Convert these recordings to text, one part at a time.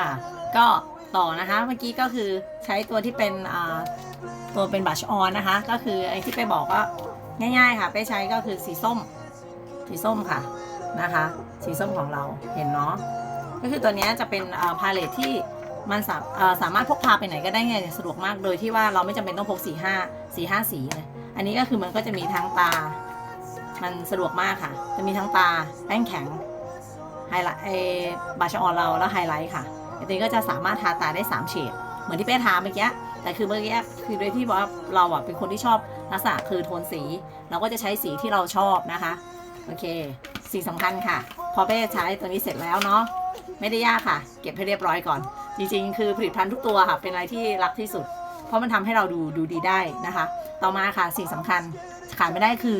ค่ะก็ต่อนะคะเมื่อกี้ก็คือใช้ตัวที่เป็นอ่าตัวเป็นบัชออนนะคะ ก็คือไอ้ที่ไปบอกก็ง่าย ๆ ค่ะ ไปใช้ก็คือสีส้ม สีส้มค่ะนะคะ สีส้มของเราเห็นเนาะก็คือตัวนี้จะเป็นพาเลทที่มันสาสามารถพกพาไปไหนก็ได้ไงสะดวกมากโดยที่ว่าเราไม่จำเป็นต้องพกสีห้าสีห้าสีเลยอันนี้ก็คือมันก็จะมีทั้งตา มันสะดวกมากค่ะ จะมีทั้งตาแป้งแข็งไฮไลท์บัชออนเราแล้วไฮไลท์ค่ะ อันนี้ก็จะสามารถทาตาได้3เฉดเหมือนที่เป้ทาเมื่อกี้แต่คือเมื่อกี้คือโดยที่บอกว่าเราอะเป็นคนที่ชอบลักษณะคือโทนสี เราก็จะใช้สีที่เราชอบนะคะโอเค สิ่งสำคัญค่ะ พอเป้ใช้ตัวนี้เสร็จแล้วเนาะไม่ได้ยากค่ะ เก็บให้เรียบร้อยก่อน จริง ๆ คือผลิตภัณฑ์ทุกตัวค่ะ เป็นอะไรที่รักที่สุด เพราะมันทำให้เราดูดูดีได้นะคะ ต่อมาค่ะสิ่งสำคัญขาดไม่ได้คือ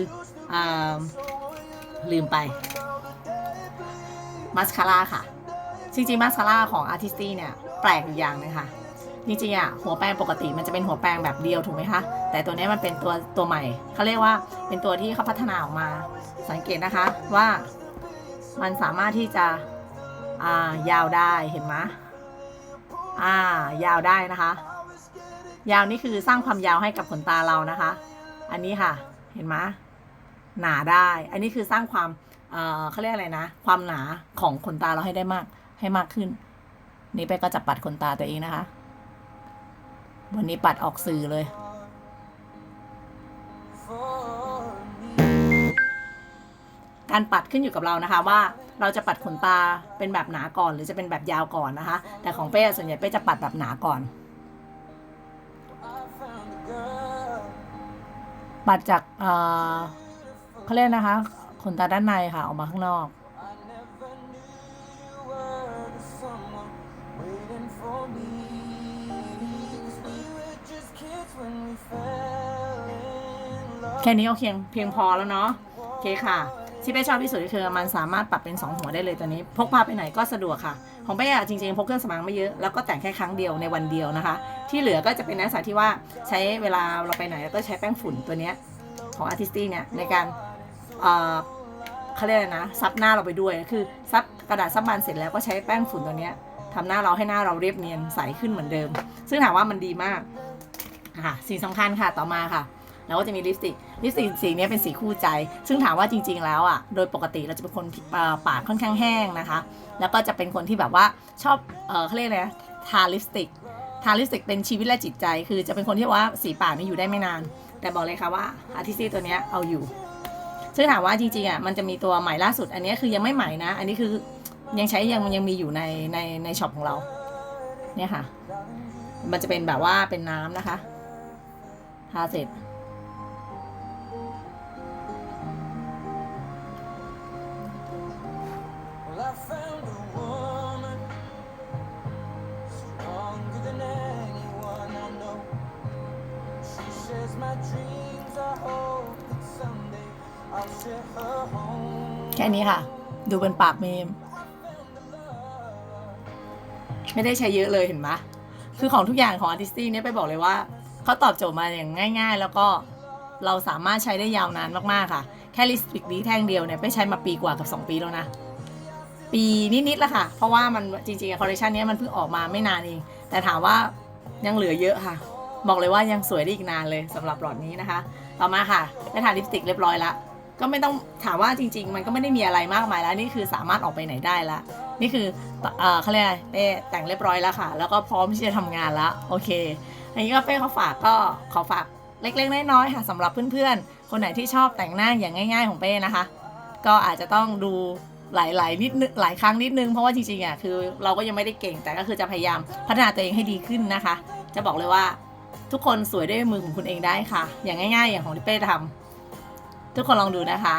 อาลืมไปมาสคาร่าค่ะ จริงๆมาสคาร่าของ Artisty เนี่ยแปลกอยู่อย่างนึงค่ะ จริงๆอะหัวแปรงปกติมันจะเป็นหัวแปรงแบบเดียวถูกไหมคะ แต่ตัวนี้มันเป็นตัวตัวใหม่เขาเรียกว่าเป็นตัวที่เขาพัฒนาออกมา สังเกตนะคะว่ามันสามารถที่จะอ่ายาวได้เห็นไหมอ่ายาวได้นะคะ ยาวนี่คือสร้างความยาวให้กับขนตาเรานะคะ อันนี้ค่ะเห็นไหมหนาได้ อันนี้คือสร้างความเอ่อเขาเรียกอะไรนะ ความหนาของขนตาเราให้ได้มาก ให้มากขึ้น นี่ไปก็จะปัดขนตาตัวเองนะคะ วันนี้ปัดออกสื่อเลย การปัดขึ้นอยู่กับเรานะคะว่าเราจะปัดขนตาเป็นแบบหนาก่อน หรือจะเป็นแบบยาวก่อนนะคะ แต่ของเป้ส่วนใหญ่เป้จะปัดแบบหนาก่อน ปัดจากเออเขาเรียกนะคะ ขนตาด้านในค่ะ ออกมาข้างนอก แค่นี้ก็เพียงเพียงพอแล้วเนาะโอเคค่ะ ที่เป้ชอบที่สุดก็คือมันสามารถปรับเป็น 2 หัวได้เลยตัวนี้ พกพาไปไหนก็สะดวกค่ะ ของเป้อะจริงๆ พกเครื่องสำอางไม่เยอะ แล้วก็แต่งแค่ครั้งเดียวในวันเดียวนะคะ ที่เหลือก็จะเป็นลักษณะที่ว่าใช้เวลาเราไปไหนแล้วก็ใช้แป้งฝุ่นตัวเนี้ยของ Artisty เนี่ยในการเอ่อเขาเรียกอะไรนะซับหน้าเราไปด้วยคือซับกระดาษซับบานเสร็จแล้วก็ใช้แป้งฝุ่นตัวเนี้ยทำหน้าเราให้หน้าเราเรียบเนียนใสขึ้นเหมือนเดิม ซึ่งถามว่ามันดีมากค่ะสิ่งสำคัญค่ะต่อมาค่ะ แล้วก็จะมีลิปสติกลิปสติกสีนี้เป็นสีคู่ใจ ซึ่งถามว่าจริงๆแล้วอะโดยปกติเราจะเป็นคนปากค่อนข้างแห้งนะคะ แล้วก็จะเป็นคนที่แบบว่าชอบเออเขาเรียกอะไรทาลิปสติกทาลิปสติกเป็นชีวิตและจิตใจ คือจะเป็นคนที่ว่าสีปากนี่อยู่ได้ไม่นาน แต่บอกเลยค่ะว่าอาร์ติซี่ตัวนี้เอาอยู่ ซึ่งถามว่าจริงๆอะมันจะมีตัวใหม่ล่าสุด อันนี้คือยังไม่ใหม่นะ อันนี้คือยังใช้ยังยังมีอยู่ในในในช็อปของเราเนี่ยค่ะ มันจะเป็นแบบว่าเป็นน้ำนะคะ ทาเสร็จ แค่นี้ค่ะ ดูเป็นปากเมม ไม่ได้ใช้เยอะเลยเห็นไหมคือของทุกอย่างของ Artisty เนี่ยไปบอกเลยว่าเขาตอบโจทย์มาอย่างง่าย ๆ แล้วก็เราสามารถใช้ได้ยาวนานมากๆค่ะ แค่ลิปสติกนี้แท่งเดียวเนี่ยไปใช้มาปีกว่ากับ 2 ปีแล้วนะ ปีนิดๆแล้วค่ะ เพราะว่ามันจริงๆคอลเลคชันนี้มันเพิ่งออกมาไม่นานเอง แต่ถามว่ายังเหลือเยอะค่ะ บอกเลยว่ายังสวยได้อีกนานเลยสำหรับหลอดนี้นะคะ ต่อมาค่ะได้ทาลิปสติกเรียบร้อยล้วก็ไม่ต้องถามว่าจริง ๆ มันก็ไม่ได้มีอะไรมากมายแล้วนี่คือสามารถออกไปไหนได้ล้วนี่คือเขาเรียกอะไรเป้แต่งเรียบร้อยแล้วค่ะ แล้วก็พร้อมที่จะทำงานแล้วโอเค อันนี้ก็เป้เขาฝากก็ขอฝากเล็กๆน้อยๆค่ะสำหรับเพื่อนๆ คนไหนที่ชอบแต่งหน้าอย่างง่าย ๆ ของเป้นะคะ ก็อาจจะต้องดูหลายๆนิดนึงหลายครั้งนิดนึงเพราะว่าจริงๆอะคือเราก็ยังไม่ได้เก่งแต่ก็คือจะพยายามพัฒนาตัวเองให้ดีขึ้นนะคะ จะบอกเลยว่า ทุกคนสวยด้วยมือของคุณเองได้ค่ะ อย่างง่าย ๆ อย่างของที่เป้ทำทุกคนลองดูนะคะ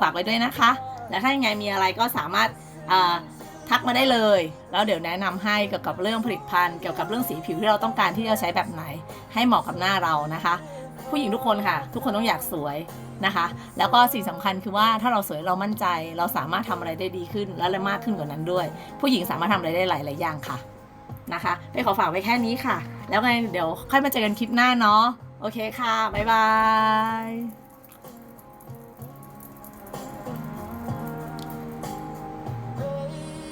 ฝากไว้ด้วยนะคะ และถ้ายังไงมีอะไรก็สามารถทักมาได้เลย แล้วเดี๋ยวแนะนำให้เกี่ยวกับเรื่องผลิตภัณฑ์เกี่ยวกับเรื่องสีผิวที่เราต้องการที่จะใช้แบบไหน ให้เหมาะกับหน้าเรานะคะ ผู้หญิงทุกคนค่ะ ทุกคนต้องอยากสวยนะคะ แล้วก็สิ่งสำคัญคือว่าถ้าเราสวยเรามั่นใจ เราสามารถทำอะไรได้ดีขึ้นและมากขึ้นกว่านั้นด้วย ผู้หญิงสามารถทำอะไรได้หลาย ๆ อย่างค่ะ นะคะไปขอฝากไว้แค่นี้ค่ะ แล้วไงเดี๋ยวค่อยมาเจอกันคลิปหน้าเนาะโอเคค่ะ บ๊ายบาย